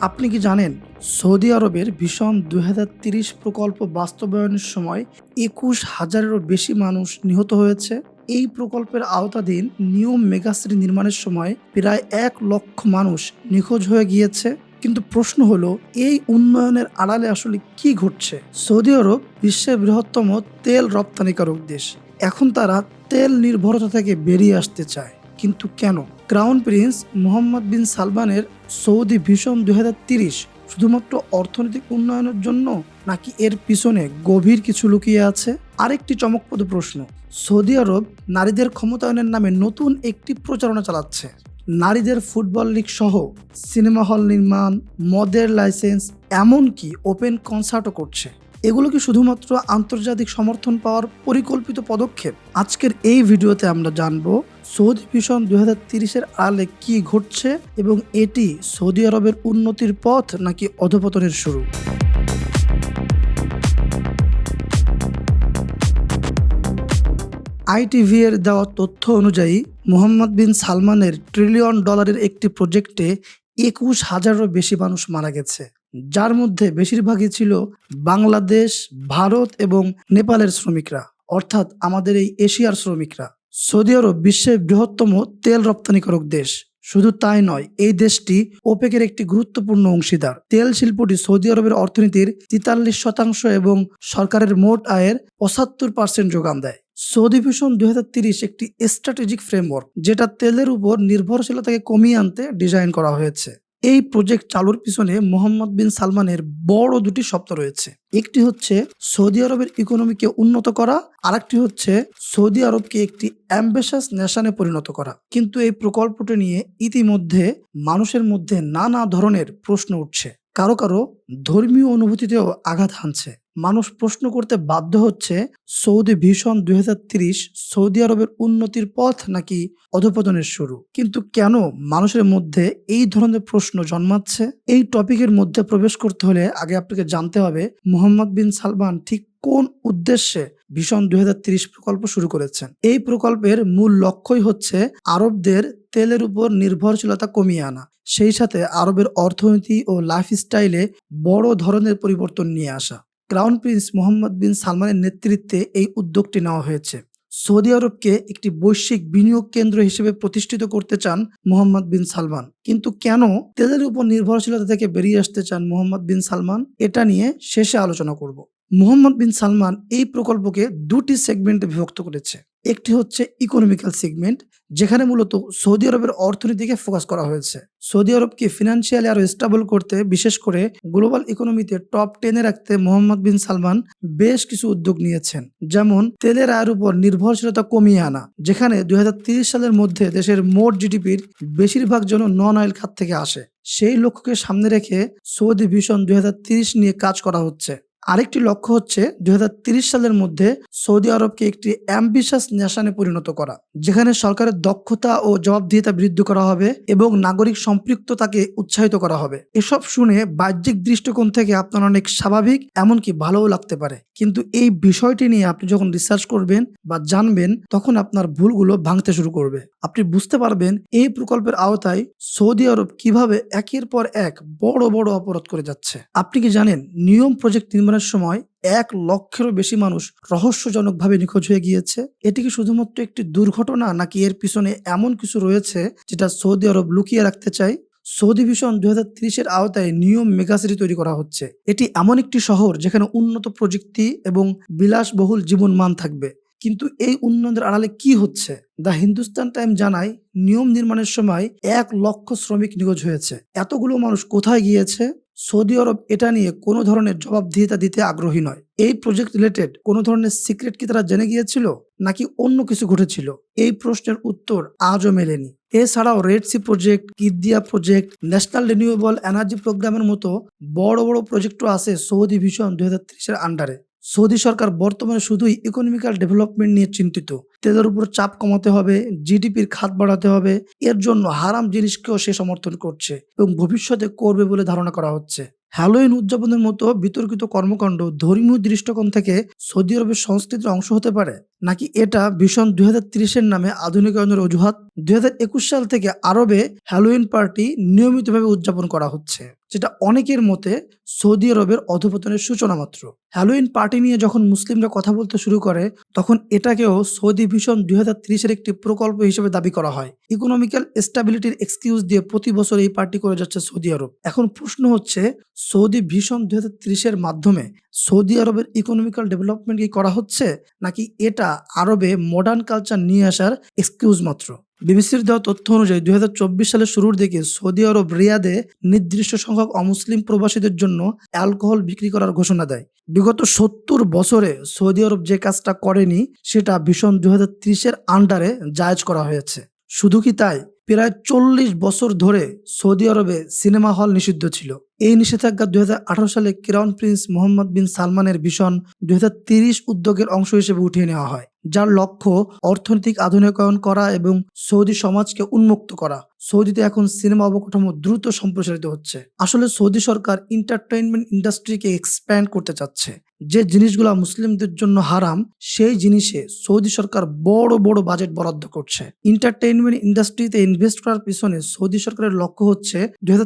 আপনি কি জানেন, সৌদি আরবের ভীষণ দুই প্রকল্প বাস্তবায়নের সময় একুশ হাজারেরও বেশি মানুষ নিহত হয়েছে? এই প্রকল্পের আওতাধীন নিয়ম মেগাসিটি নির্মাণের সময় প্রায় এক লক্ষ মানুষ নিখোঁজ হয়ে গিয়েছে। কিন্তু প্রশ্ন হলো, এই উন্নয়নের আড়ালে আসলে কি ঘটছে? সৌদি আরব বিশ্বের বৃহত্তম তেল রপ্তানিকারক দেশ। এখন তারা তেল নির্ভরতা থেকে বেরিয়ে আসতে চায়। কিন্তু কেন? ক্রাউন প্রিন্স মোহাম্মদ বিন সালমানের সৌদি ভীষণ দুই শুধুমাত্র অর্থনৈতিক উন্নয়নের জন্য নাকি এর পিছনে গভীর কিছু লুকিয়ে আছে? আরেকটি চমকপ্রদ প্রশ্ন, সৌদি আরব নারীদের ক্ষমতায়নের নামে নতুন একটি প্রচারণা চালাচ্ছে। নারীদের ফুটবল লিগ সহ সিনেমা হল নির্মাণ, মদের লাইসেন্স, এমনকি ওপেন কনসার্টও করছে। এগুলো কি শুধুমাত্র আন্তর্জাতিক সমর্থন পাওয়ার পরিকল্পিত পদক্ষেপ? আজকের এই ভিডিওতে আমরা জানব সৌদি ভিশন দুই হাজার তিরিশের আলে কি ঘটছে এবং এটি সৌদি আরবের উন্নতির পথ নাকি অধপতনের শুরু? আইটিভি এর দেওয়া তথ্য অনুযায়ী, মোহাম্মদ বিন সালমানের ট্রিলিয়ন ডলারের একটি প্রজেক্টে একুশ হাজারেরও বেশি মানুষ মারা গেছে, যার মধ্যে বেশিরভাগই ছিল বাংলাদেশ, ভারত এবং নেপালের শ্রমিকরা, অর্থাৎ আমাদের এই এশিয়ার শ্রমিকরা। সৌদি আরব বিশ্বের বৃহত্তম তেল রপ্তানিকারক দেশ। শুধু তাই নয়, এই দেশটি ওপেকের একটি গুরুত্বপূর্ণ অংশীদার। তেল শিল্পটি সৌদি আরবের অর্থনীতির তেতাল্লিশ শতাংশ এবং সরকারের মোট আয়ের পঁচাত্তর পার্সেন্ট যোগান দেয়। সৌদি ভিশন দুই একটি স্ট্র্যাটেজিক ফ্রেমওয়ার্ক, যেটা তেলের উপর নির্ভরশীলতাকে কমিয়ে আনতে ডিজাইন করা হয়েছে। এই প্রজেক্ট চালুর পিছনে মোহাম্মদ বিন সালমানের বড় দুটি শব্দ রয়েছে। একটি হচ্ছে সৌদি আরবের ইকোনমিকে উন্নত করা, আরেকটি হচ্ছে সৌদি আরবকে একটি অ্যাম্বেশাস নেশানে পরিণত করা। কিন্তু এই প্রকল্পটি নিয়ে ইতিমধ্যে মানুষের মধ্যে নানা ধরনের প্রশ্ন উঠছে। কারও কারও ধর্মীয় অনুভূতিতেও আঘাত হানছে। মানুষ প্রশ্ন করতে বাধ্য হচ্ছে, সৌদি ভীষণ দুই সৌদি আরবের উন্নতির পথ নাকি অধপতনের শুরু? কিন্তু কেন মানুষের মধ্যে এই ধরনের প্রশ্ন জন্মাচ্ছে? এই টপিকের মধ্যে প্রবেশ করতে হলে আগে আপনাকে জানতে হবে, মোহাম্মদ বিন সালমান ঠিক কোন উদ্দেশ্যে ভীষণ দুই প্রকল্প শুরু করেছেন? এই প্রকল্পের মূল লক্ষ্যই হচ্ছে আরবদের তেলের উপর নির্ভরশীলতা কমিয়ে আনা। সেই সাথে আরবের অর্থনীতি ও লাইফস্টাইলে বড় ধরনের পরিবর্তন নিয়ে আসা। ক্রাউন প্রিন্স মোহাম্মদ বিন সালমানের নেতৃত্বে এই উদ্যোগটি নেওয়া হয়েছে। সৌদি আরবকে একটি বৈশ্বিক বিনিয়োগ কেন্দ্র হিসেবে প্রতিষ্ঠিত করতে চান মোহাম্মদ বিন সালমান। কিন্তু কেন তেলের উপর নির্ভরশীলতা থেকে বেরিয়ে আসতে চান মোহাম্মদ বিন সালমান? এটা নিয়ে শেষে আলোচনা করব। মোহাম্মদ বিন সালমান এই প্রকল্পকে দুটি সেগমেন্টে বিভক্ত করেছে। একটি হচ্ছে ইকোনমিক্যাল সেগমেন্ট যেখানে মূলত সৌদি আরবের অর্থনীতিকে ফোকাস করা হয়েছে। সৌদি আরবকে ফিনান্সিয়ালি আরও স্টেবল করতে, বিশেষ করে গ্লোবাল ইকোনমিতে টপ টেনে রাখতে মোহাম্মদ বিন সালমান বেশ কিছু উদ্যোগ নিয়েছেন। যেমন, তেলের আয়ের উপর নির্ভরশীলতা কমিয়ে আনা, যেখানে দুই সালের মধ্যে দেশের মোট জিডিপির বেশিরভাগ যেন নন অয়েল খাত থেকে আসে। সেই লক্ষ্যকে সামনে রেখে সৌদি ভিশন দুই নিয়ে কাজ করা হচ্ছে। আরেকটি লক্ষ্য হচ্ছে দুই সালের মধ্যে সৌদি আরবকে একটি অ্যাম্বিশাস নেশনে পরিণত করা, যেখানে সরকারের দক্ষতা ও জবাবদিহিতা বৃদ্ধি করা হবে এবং নাগরিক সম্পৃক্ততাকে উৎসাহিত করা হবে। এসব শুনে বাহ্যিক দৃষ্টিকোণ থেকে আপনার অনেক স্বাভাবিক, এমনকি ভালোও লাগতে পারে। কিন্তু এই বিষয়টি নিয়ে আপনি যখন রিসার্চ করবেন বা জানবেন, তখন আপনার ভুলগুলো ভাঙতে শুরু করবে। আপনি বুঝতে পারবেন এই প্রকল্পের আওতায় সৌদি আরব কীভাবে একের পর এক বড় বড় অপরাধ করে যাচ্ছে। আপনি কি জানেন নিয়ম প্রজেক্ট নির্মাণের সময় এক লক্ষেরও বেশি মানুষ রহস্যজনকভাবে নিখোঁজ হয়ে গিয়েছে। এটি কি শুধুমাত্র একটি দুর্ঘটনা, নাকি এর পিছনে এমন কিছু রয়েছে যেটা সৌদি আরব লুকিয়ে রাখতে চায়? সৌদি ভিশন দুই হাজার তিরিশের আওতায় নিয়ম মেগাসিটি তৈরি করা হচ্ছে। এটি এমন একটি শহর যেখানে উন্নত প্রযুক্তি এবং বিলাসবহুল জীবন মান থাকবে। কিন্তু এই উন্নয়নের আড়ালে কি হচ্ছে? দ্য হিন্দুস্তান টাইম জানায়, নিয়ম নির্মাণের সময় এক লক্ষ শ্রমিক নিখোঁজ হয়েছে। এতগুলো মানুষ কোথায় গিয়েছে? সৌদি আরব এটা নিয়ে কোনো ধরনের জবাবদিহিতা দিতে আগ্রহী নয়। এই প্রজেক্ট রিলেটেড কোনো ধরনের সিক্রেট কি তারা জেনে গিয়েছিল, নাকি অন্য কিছু ঘটেছিল? এই প্রশ্নের উত্তর আজও মেলেনি। এছাড়াও Red Sea project Qiddiya project national renewable energy প্রোগ্রামের মতো বড় বড় প্রজেক্টও আছে সৌদি ভিশন দু হাজার আন্ডারে সৌদি সরকার বর্তমানে শুধুই ইকোনমিক্যাল ডেভেলপমেন্ট নিয়ে চিন্তিত। তেলের উপর চাপ কমাতে হবে জিডিপির খাত বাড়াতে হবে, এর জন্য হারাম জিনিসকেও সে সমর্থন করছে এবং ভবিষ্যতে করবে বলে ধারণা করা হচ্ছে। হ্যালোইন উদযাপনের মতো বিতর্কিত কর্মকাণ্ড ধর্মীয় দৃষ্টিকোণ থেকে সৌদি আরবের সংস্কৃতির অংশ হতে পারে? নাকি এটা ভীষণ দুই হাজার নামে আধুনিকায়নের অজুহাত? দুই হাজার একুশ সাল থেকে আরবে হ্যালোইন পার্টি নিয়মিতভাবে উদযাপন করা হচ্ছে। যেটা অনেকের মতে সৌদি আরবের অধপতনের সূচনা মাত্র। হ্যালোইন পার্টি নিয়ে যখন মুসলিমরা কথা বলতে শুরু করে, তখন এটাকেও সৌদি ভিশন দুই হাজার ত্রিশের একটি প্রকল্প হিসেবে দাবি করা হয়। ইকোনমিক্যাল স্টেবিলিটির এক্সকিউজ দিয়ে প্রতি বছর এই পার্টি করে যাচ্ছে সৌদি আরব। এখন প্রশ্ন হচ্ছে, সৌদি ভিশন দুই হাজার ত্রিশের মাধ্যমে সৌদি আরবের ইকোনমিক্যাল ডেভেলপমেন্ট কি করা হচ্ছে? নাকি এটা আরবে মডার্ন কালচার নিয়ে আসার এক্সকিউজ মাত্র? বিবিসির দেওয়া তথ্য অনুযায়ী দুই সালের শুরুর দিকে সৌদি আরব রিয়াদে নির্দিষ্ট সংখ্যক অমুসলিম প্রবাসীদের জন্য অ্যালকোহল বিক্রি করার ঘোষণা দেয়। বিগত সত্তর বছরে সৌদি আরব যে কাজটা করেনি, সেটা ভীষণ দুই হাজার ত্রিশের আন্ডারে জায়জ করা হয়েছে। শুধু কি তাই? প্রায় চল্লিশ বছর ধরে সৌদি আরবে সিনেমা হল নিষিদ্ধ ছিল। এই নিষেধাজ্ঞা দুই হাজার আঠারো সালে ক্রাউন প্রিন্স মোহাম্মদ বিন সালমানের ভীষণ দুই উদ্যোগের অংশ হিসেবে উঠিয়ে নেওয়া হয়, যার লক্ষ্য অর্থনৈতিক আধুনিকায়ন করা এবং সৌদি সমাজকে উন্মুক্ত করা। সৌদিতে এখন সিনেমা অবকাঠামো দ্রুত সম্প্রসারিত হচ্ছে। আসলে সৌদি সরকার এন্টারটেইনমেন্ট ইন্ডাস্ট্রিকে এক্সপ্যান্ড করতে চাচ্ছে। যে জিনিসগুলো মুসলিমদের জন্য হারাম, সেই জিনিসে সৌদি সরকার বড় বড় বাজেট বরাদ্দ করছে। এন্টারটেইনমেন্ট ইন্ডাস্ট্রিতে ইনভেস্ট করার পিছনে সৌদি সরকারের লক্ষ্য হচ্ছে দুই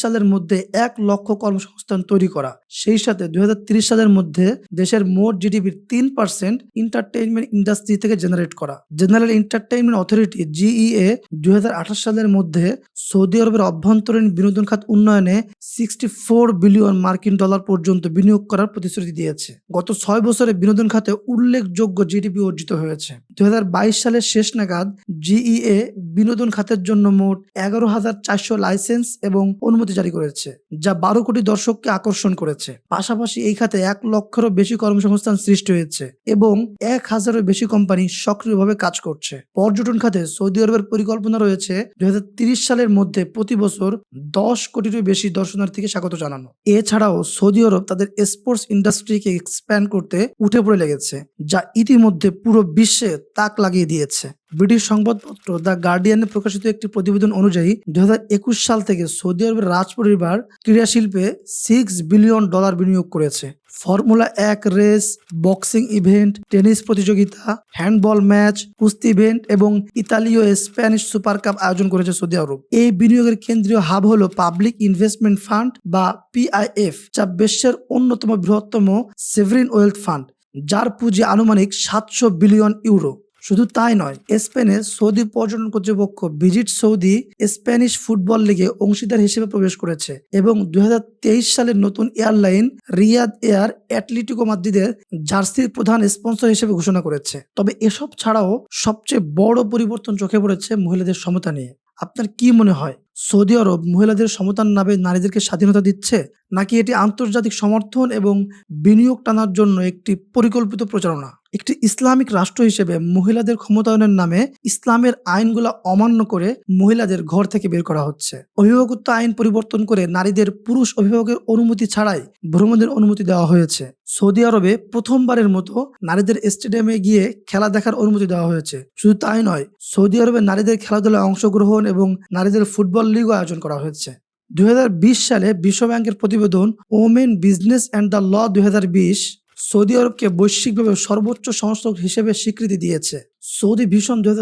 সালের মধ্যে এক লক্ষ কর্মসংস্থান তৈরি করা। সেই সাথে দুই সালের মধ্যে দেশের মোট জিডিপির তিন পার্সেন্ট এন্টারটেইনমেন্ট ইন্ডাস্ট্রি থেকে জেনারেট করা। জেনারেল এন্টারটেইনমেন্ট অথরিটি জিইএ দুই হাজার আঠাশ সালের মধ্যে সৌদি আরবের অভ্যন্তরীণ বিনোদন খাত উন্নয়নে সিক্সটি বিলিয়ন মার্কিন ডলার পর্যন্ত বিনিয়োগ করার প্রতিশ্রুতি দিয়েছে। গত ছয় বছরে বিনোদন খাতে উল্লেখযোগ্য জিডিপি অর্জিত হয়েছে। দুই হাজার বাইশ সালের শেষ নাগাদ জিইএ বিনোদন খাতের জন্য মোট এগারো হাজার চারশো লাইসেন্স এবং অনুমতি জারি করেছে, যা বারো কোটি দর্শককে আকর্ষণ করেছে। পাশাপাশি এই খাতে এক লক্ষেরও বেশি কর্মসংস্থান সৃষ্টি হয়েছে এবং এক হাজারের বেশি কোম্পানি সক্রিয়ভাবে কাজ করছে। পর্যটন খাতে সৌদি আরবের পরিকল্পনা রয়েছে দুই সালের মধ্যে প্রতি বছর দশ কোটিরও বেশি দর্শনার্থীকে স্বাগত জানানো। এছাড়াও সৌদি আরব তাদের স্পোর্টস ইন্ডাস্ট্রিকে এক্সপ্যান্ড করতে উঠে পড়ে লেগেছে যা ইতিমধ্যে পুরো বিশ্বে তাক লাগিয়ে দিয়েছে। ব্রিটিশ সংবাদপত্র দ্য গার্ডিয়ানে প্রকাশিত একটি প্রতিবেদন অনুযায়ী দু হাজার একুশ সাল থেকে সৌদি আরবের রাজ পরিবার ক্রীড়া শিল্পে সিক্স বিলিয়ন ডলার বিনিয়োগ করেছে। ফর্মুলা এক রেস বক্সিং ইভেন্ট টেনিস প্রতিযোগিতা হ্যান্ডবল ম্যাচ কুস্তি ইভেন্ট এবং ইতালীয় স্প্যানিশ সুপার কাপ আয়োজন করেছে সৌদি আরব। এই বিনিয়োগের কেন্দ্রীয় হাব হলো পাবলিক ইনভেস্টমেন্ট ফান্ড বা পিআইএফ যা বিশ্বের অন্যতম বৃহত্তম সেভরিন ওয়েলথ ফান্ড যার পুঁজি আনুমানিক সাতশো বিলিয়ন ইউরো শুধু তাই নয়, স্পেনে সৌদি পর্যটন কর্তৃপক্ষ ভিজিট সৌদি স্প্যানিশ ফুটবল লিগে অংশীদার হিসেবে প্রবেশ করেছে এবং দু হাজার তেইশ সালের নতুন এয়ারলাইন রিয়াদ এয়ার অ্যাটলেটিকো মাদ্রিদের জার্সির প্রধান স্পন্সর হিসেবে ঘোষণা করেছে। তবে এসব ছাড়াও সবচেয়ে বড় পরিবর্তন চোখে পড়েছে মহিলাদের সমতা নিয়ে। আপনার কি মনে হয়, সৌদি আরব মহিলাদের সমতার নামে নারীদেরকে স্বাধীনতা দিচ্ছে, নাকি এটি আন্তর্জাতিক সমর্থন এবং বিনিয়োগ টানার জন্য একটি পরিকল্পিত প্রচারণা? একটি ইসলামিক রাষ্ট্র হিসেবে মহিলাদের ক্ষমতায়নের নামে ইসলামের আইনগুলো অমান্য করে মহিলাদের ঘর থেকে বের করা হচ্ছে। অভিভাবকত্ব আইন পরিবর্তন করে নারীদের পুরুষ অভিভাবকের অনুমতি ছাড়াই ভ্রমণের অনুমতি দেওয়া হয়েছে। সৌদি আরবে প্রথমবারের মতো নারীদের স্টেডিয়ামে গিয়ে খেলা দেখার অনুমতি দেওয়া হয়েছে। শুধু তাই নয়, সৌদি আরবে নারীদের খেলাধুলায় অংশগ্রহণ এবং নারীদের ফুটবল লিগও আয়োজন করা হয়েছে। দুই হাজার বিশ সালে বিশ্ব ব্যাংকের প্রতিবেদন women business and the law দুই হাজার বিশ সৌদি আরবকে বৈশ্বিকভাবে সর্বোচ্চ সংস্থা হিসেবে স্বীকৃতি দিয়েছে। সৌদি ভীষণ দুই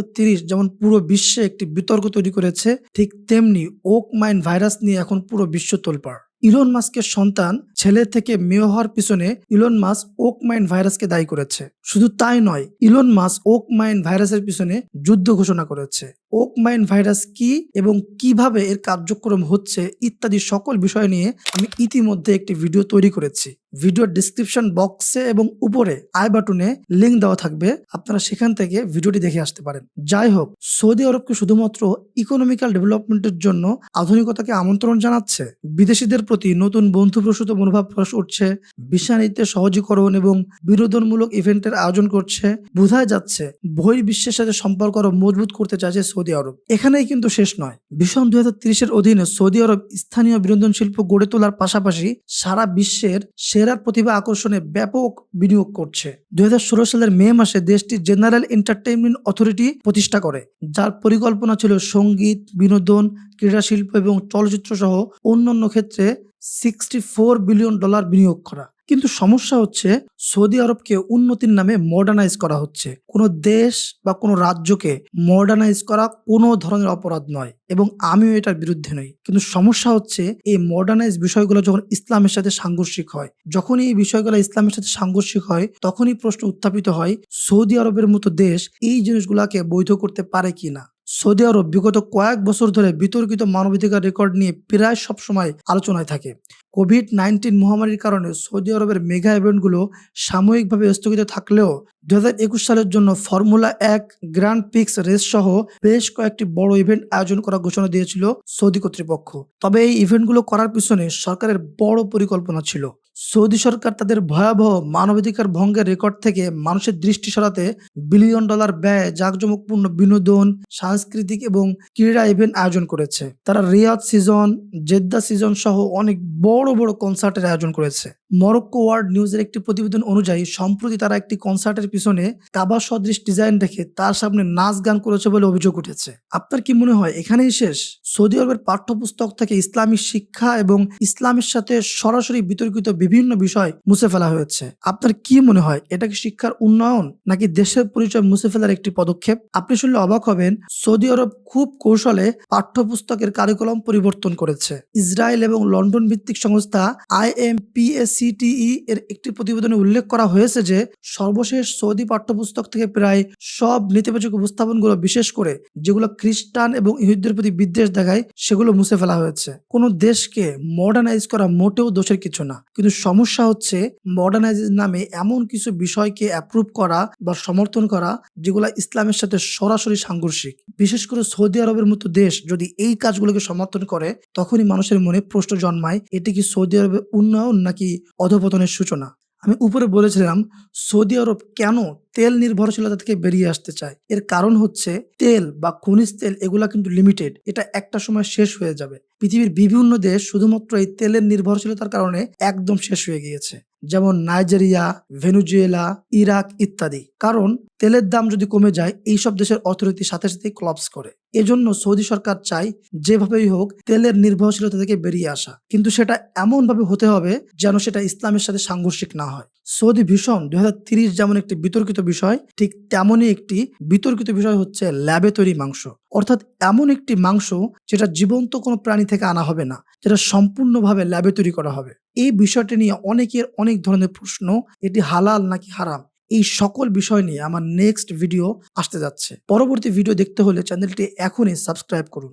যেমন পুরো বিশ্বে একটি বিতর্ক তৈরি করেছে, ঠিক তেমনি ওক মাইন ভাইরাস নিয়ে এখন পুরো বিশ্ব তোলপাড়। ইলন মাস্কের সন্তান, ছেলে থেকে মেয় হওয়ার পিছনে ইলন মাস ওক মাইন ভাইরাসকে দায়ী করেছে। শুধু তাই নয়, ইলন মাস ওক মাইন ভাইরাসের পিছনে যুদ্ধ ঘোষণা করেছে। ওক মাইন ভাইরাস কি এবং কীভাবে এর কার্যক্রম হচ্ছে ইত্যাদি সকল বিষয় নিয়ে আমি ইতিমধ্যে একটি ভিডিও তৈরি করেছি। ভিডিও ডিসক্রিপশন বক্সে এবং উপরে আই বাটনে লিঙ্ক দেওয়া থাকবে। আপনারা সেখান থেকে ভিডিওটি দেখে আসতে পারেন। যাই হোক, সৌদি আরবকে শুধুমাত্র ইকোনমিক্যাল ডেভেলপমেন্টের জন্য আধুনিকতাকে আমন্ত্রণ জানাচ্ছে। বিদেশিদের প্রতি নতুন বন্ধুপ্রসূত মনোভাব প্রকাশ উঠছে বিশ্বানিতে সহজীকরণ এবং বিনোদনমূলক ইভেন্টের আয়োজন করছে। বোঝা যাচ্ছে বহির্বিশ্বের সাথে সম্পর্ক আরও মজবুত করতে চাইছে সৌদি আরব। এখানেই কিন্তু শেষ নয়। ভীষণ দুই হাজার তিরিশের অধীনে সৌদি আরব স্থানীয় বিনোদন শিল্প গড়ে তোলার পাশাপাশি সারা বিশ্বের সেরা প্রতিভা আকর্ষণে ব্যাপক বিনিয়োগ করছে। দুই হাজার ষোলো সালের মে মাসে দেশটি জেনারেল এন্টারটেইনমেন্ট অথরিটি প্রতিষ্ঠা করে, যার পরিকল্পনা ছিল সংগীত, বিনোদন ক্রীড়া শিল্প এবং চলচ্চিত্র সহ অন্যান্য ক্ষেত্রে সিক্সটি বিলিয়ন ডলার বিনিয়োগ করা। কিন্তু সমস্যা হচ্ছে সৌদি আরবকে উন্নতির নামে মডার্নাইজ করা হচ্ছে। কোনো দেশ বা কোনো রাজ্যকে মডার্নাইজ করা কোনো ধরনের অপরাধ নয় এবং আমিও এটার বিরুদ্ধে নই। কিন্তু সমস্যা হচ্ছে এই মডার্নাইজ বিষয়গুলো যখন ইসলামের সাথে সাংঘর্ষিক হয়, যখনই এই বিষয়গুলো ইসলামের সাথে সাংঘর্ষিক হয়, তখনই প্রশ্ন উত্থাপিত হয়, সৌদি আরবের মতো দেশ এই জিনিসগুলোকে বৈধ করতে পারে কিনা। সৌদি আরব বিগত কয়েক বছর ধরে বিতর্কিত মানবাধিকার রেকর্ড নিয়ে প্রায় সবসময় আলোচনায় থাকে। কোভিড নাইন্টিন মহামারীর কারণে সৌদি আরবের মেগা ইভেন্টগুলো সাময়িকভাবে স্থগিত থাকলেও দু হাজার একুশ সালের জন্য ফর্মুলা এক, গ্র্যান্ড পিক্স রেস সহ বেশ কয়েকটি বড় ইভেন্ট আয়োজন করার ঘোষণা দিয়েছিল সৌদি কর্তৃপক্ষ। তবে এই ইভেন্টগুলো করার পিছনে সরকারের বড় পরিকল্পনা ছিল। সৌদি সরকার তাদের ভয়াবহ মানবাধিকার ভঙ্গের রেকর্ড থেকে মানুষের দৃষ্টি সরাতে বিলিয়ন ডলার ব্যয় জাঁকজমকপূর্ণ বিনোদন, সাংস্কৃতিক এবং ক্রীড়া ইভেন্ট আয়োজন করেছে। তারা রিয়াদ সিজন, জেদ্দা সিজন সহ অনেক বড় বড় কনসার্টের আয়োজন করেছে। মরক্কো ওয়ার্ল্ড নিউজের একটি প্রতিবেদন অনুযায়ী, সম্প্রতি তারা একটি কনসার্টের পিছনে কাবা সদৃশ ডিজাইন রেখে তার সামনে নাচ গান করেছে বলে অভিযোগ উঠেছে। আপনার কি মনে হয়, এখানেই শেষ? সৌদি আরবের পাঠ্যপুস্তক থেকে ইসলামী শিক্ষা এবং ইসলামের সাথে সরাসরি বিতর্কিত বিভিন্ন বিষয় মুছে ফেলা হয়েছে। আপনার কি মনে হয়, এটা কি শিক্ষার উন্নয়ন নাকি দেশের পরিচয় মুছে ফেলার একটি পদক্ষেপ? আপনি শুনলে অবাক হবেন, সৌদি আরব খুব কৌশলে পাঠ্যপুস্তকের কারিকুলাম পরিবর্তন করেছে। ইসরায়েল এবং লন্ডন ভিত্তিক সংস্থা আইএমপিএসিটিই এর একটি প্রতিবেদনে উল্লেখ করা হয়েছে যে, সর্বশেষ সৌদি পাঠ্যপুস্তক থেকে প্রায় সব নেতিবাচক উপস্থাপনগুলো বিশেষ করে, যেগুলো খ্রিস্টান এবং ইহুদদের প্রতি বিদ্বেষ দেখায়, সেগুলো মুছে ফেলা হয়েছে। কোনো দেশকে মডার্নাইজ করা মোটেও দোষের কিছু না। কিন্তু সমস্যা হচ্ছে মডার্নাইজ নামে এমন কিছু বিষয়কে অ্যাপ্রুভ করা বা সমর্থন করা যেগুলো ইসলামের সাথে সরাসরি সাংঘর্ষিক। বিশেষ করে সৌদি আরবের মতো দেশ যদি এই কাজগুলোকে সমর্থন করে, তখনই মানুষের মনে প্রশ্ন জন্মায়, এটি কি সৌদি আরবের উন্নয়ন নাকি অধপতনের সূচনা? আমি উপরে বলেছিলাম, সৌদি আরব কেন তেল নির্ভরশীলতা থেকে বেরিয়ে আসতে চায়। এর কারণ হচ্ছে তেল বা খনিজ তেল এগুলা কিন্তু লিমিটেড এটা একটা সময় শেষ হয়ে যাবে। পৃথিবীর বিভিন্ন দেশ শুধুমাত্র এই তেলের নির্ভরশীলতার কারণে একদম শেষ হয়ে গিয়েছে। যেমন নাইজেরিয়া, ভেনুজুয়েলা, ইরাক ইত্যাদি। কারণ তেলের দাম যদি কমে যায়, এইসব দেশের অর্থনীতির সাথে সাথে ক্লপস করে। এজন্য সৌদি সরকার চায় যেভাবেই হোক তেলের নির্ভরশীলতা থেকে বেরিয়ে আসা। কিন্তু সেটা এমন ভাবে হতে হবে যেন সেটা ইসলামের সাথে সাংঘর্ষিক না হয়। সৌদি ভীষণ দুই যেমন একটি বিতর্কিত বিষয়, ঠিক তেমনই একটি বিতর্কিত বিষয় হচ্ছে ল্যাবে তৈরি মাংস। অর্থাৎ এমন একটি মাংস যেটা জীবন্ত কোনো প্রাণী থেকে আনা হবে না, যেটা সম্পূর্ণভাবে ল্যাবে তৈরি করা হবে। এই বিষয়টি নিয়ে অনেকের অনেক ধরনের প্রশ্ন, এটি হালাল নাকি হারাম? এই সকল বিষয় নিয়ে আমার নেক্সট ভিডিও আসতে যাচ্ছে। পরবর্তী ভিডিও দেখতে হলে চ্যানেলটি এখনই সাবস্ক্রাইব করুন।